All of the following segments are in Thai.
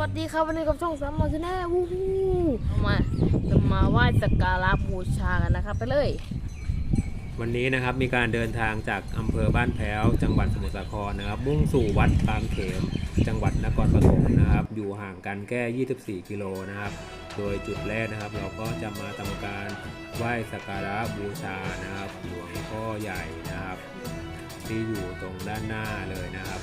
วัสดีครับวันนี้กับช่องสามมอชแนลวู้ฮู้มาจะมาไหว้สักการะบูชากันนะครับ ไปเลย วันนี้นะครับมีการเดินทางจากอำเภอบ้านแพ้ว จังหวัดสมุทรสาครนะครับ มุ่งสู่วัดบางเขม จังหวัดนครปฐมนะครับ อยู่ห่างกันแค่ 24 กิโลนะครับ โดยจุดแรกนะครับ เราก็จะมาทำการไหว้สักการะบูชานะครับหลวงพ่อใหญ่นะครับ ที่อยู่ตรงด้านหน้าเลยนะครับ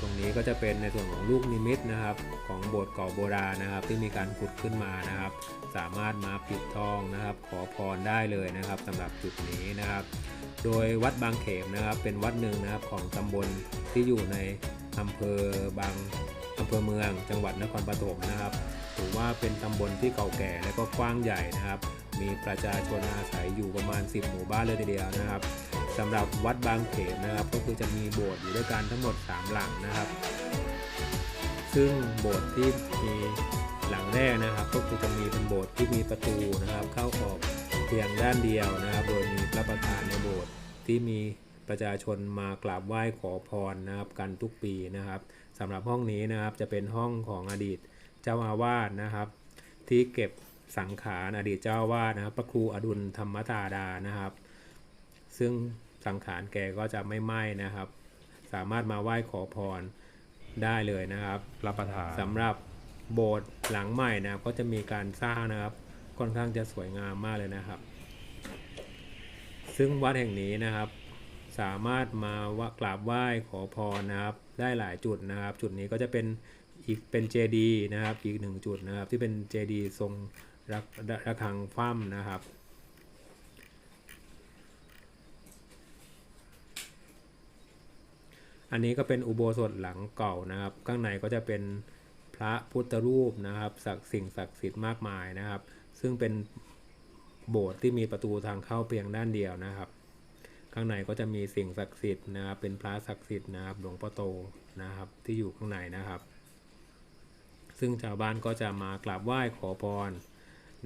ตรงนี้ก็จะเป็นในส่วนของลูกนิมิตนะครับ ของโบสถ์เก่าโบราณนะครับ ที่มีการขุดขึ้นมานะครับ สามารถมาปิดทองนะครับ ขอพรได้เลยนะครับสำหรับจุดนี้นะครับ โดยวัดบางเขมนะครับ เป็นวัดหนึ่งนะครับของตำบลที่อยู่ในอำเภอบางอำเภอเมืองจังหวัดนครปฐมนะครับถือว่าเป็นตำบลที่เก่าแก่และก็กว้างใหญ่นะครับ มีประชาชนอาศัยอยู่ประมาณ 10 หมู่บ้านเลยทีเดียวนะครับ สำหรับวัดบางเขมนะครับ ก็คือจะมีโบสถ์อยู่ด้วยกันทั้งหมด 3 หลังนะครับ ซึ่งโบสถ์ที่มีหลังแรกนะครับ ก็คือจะมีเป็นโบสถ์ที่มีประตูนะครับ เข้าออกเพียงด้านเดียวนะครับ โดยมีพระประธานในโบสถ์ที่มีประชาชนมากราบไหว้ขอพรนะครับกันทุกปีนะครับสำหรับห้องนี้นะครับจะเป็นห้องของอดีตเจ้าอาวาสนะครับ ที่เก็บสังขารอดีตเจ้าอาวาสนะครับ พระครูอดุลธรรมธาดานะครับ ซึ่ง สังขารแกก็จะไม่ไหม้นะครับ สามารถมาไหว้ขอพรได้เลยนะครับรับประทานสำหรับโบสถ์หลังใหม่นะครับ ก็จะมีการสร้างนะครับ ค่อนข้างจะสวยงามมากเลยนะครับ ซึ่งวัดแห่งนี้นะครับ สามารถมาว่ากราบไหว้ขอพรนะครับ ได้หลายจุดนะครับ จุดนี้ก็จะเป็นอีกเป็นเจดีนะครับ อีกหนึ่งจุดนะครับ ที่เป็นเจดีทรงระระฆังคว่ำนะครับ อันนี้ก็เป็นอุโบสถหลังเก่านะครับ ข้างในก็จะเป็นพระพุทธรูปนะครับศักสิ่งศักดิ์สิทธิ์มากมายนะครับ ซึ่งเป็นโบสถ์ที่มีประตูทางเข้าเพียงด้านเดียวนะครับ ข้างในก็จะมีสิ่งศักดิ์สิทธิ์นะครับ เป็นพระศักดิ์สิทธิ์นะครับ หลวงพ่อโตนะครับที่อยู่ข้างในนะครับ ซึ่งชาวบ้านก็จะมากราบไหว้ขอพร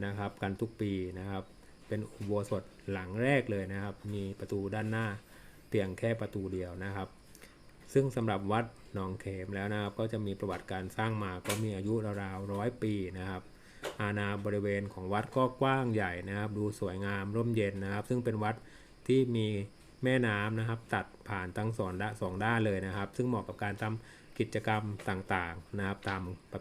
นะครับ กันทุกปีนะครับ เป็นอุโบสถหลังแรกเลยนะครับ มีประตูด้านหน้าเพียงแค่ประตูเดียวนะครับ ซึ่งสำหรับวัดหนองเขมแล้วนะครับ ก็จะมีประวัติการสร้างมาก็มีอายุราวๆร้อยปีนะครับอาณาบริเวณของวัดก็กว้างใหญ่นะครับ ดูสวยงามร่มเย็นนะครับ ซึ่งเป็นวัดที่มีแม่น้ำนะครับ ตัดผ่านทั้งสองด้านสองด้านเลยนะครับ ซึ่งเหมาะกับการทำกิจกรรมต่างๆนะครับ ตามประเพ